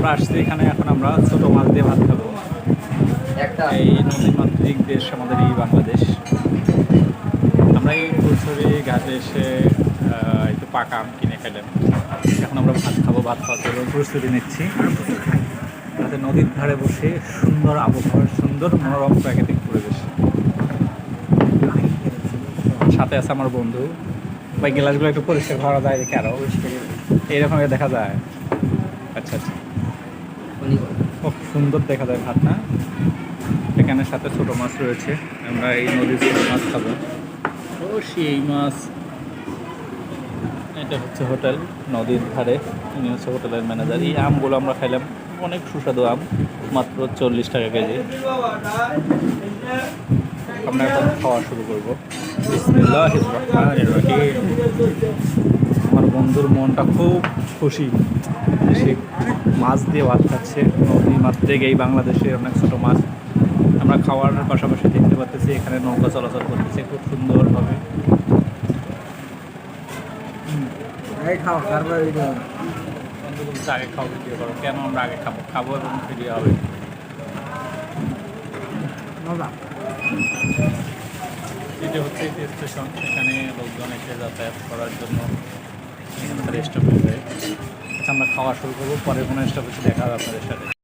আমরা আসছি এখানে এখন আমরা ছোটো মাছ দিয়ে ভাত খাব। একটা। এই নদীমাতৃক দেশ আমাদের এই বাংলাদেশ। আমরা এই ফুলছড়ি ঘাটে এসে একটু পাকা আম কিনে খেলাম। এখন আমরা ভাত খাব ভাত খাওয়ার জন্য প্রস্তুতি নিচ্ছি। তাতে নদীর ধারে বসে সুন্দর আবহাওয়ার সুন্দর মনোরম প্রাকৃতিক পরিবেশ। সাথে আছে আমার বন্ধু। ভাই গ্লাসগুলো একটু পরিষ্কার করা যায় দেখে আরও। এইরকম দেখা যায়। আচ্ছা আচ্ছা। খুব সুন্দর দেখা যায় ভাতটা। এখানে সাথে ছোট মাছ রয়েছে। আমরা এই নদীর ছোট মাছ খাব। ও সেই মাছ। এটা হচ্ছে হোটেল, নদীর ধারে। ইনি হচ্ছে হোটেলের ম্যানেজার। এই আমগুলো আমরা খাইলাম। অনেক সুস্বাদু আম, মাত্র চল্লিশ টাকা কেজি। আমরা এখন খাওয়া শুরু করব। রহিম। আমার বন্ধুর মনটা খুব খুশি। সে মাছ দিয়ে ভাত খাচ্ছে। নদী মাত্রিক এই বাংলাদেশের অনেক ছোটো মাছ। আমরা খাওয়ার পাশাপাশি দেখতে পাচ্ছি এখানে নৌকা চলাচল করতেছে খুব সুন্দরভাবে। এই খাও তারপরে আগে খাও ভিডিও করো। কেন আমরা আগে খাব? খাব এবং ভিডিও হবে। এটা হচ্ছে স্টেশন এখানে লোকজন এসে যাতায়াত করার জন্য এখানে স্টপেজ আচ্ছা আমরা খাওয়া শুরু করব পরে কোনো স্টপেজে দেখা হবে আপনাদের সাথে।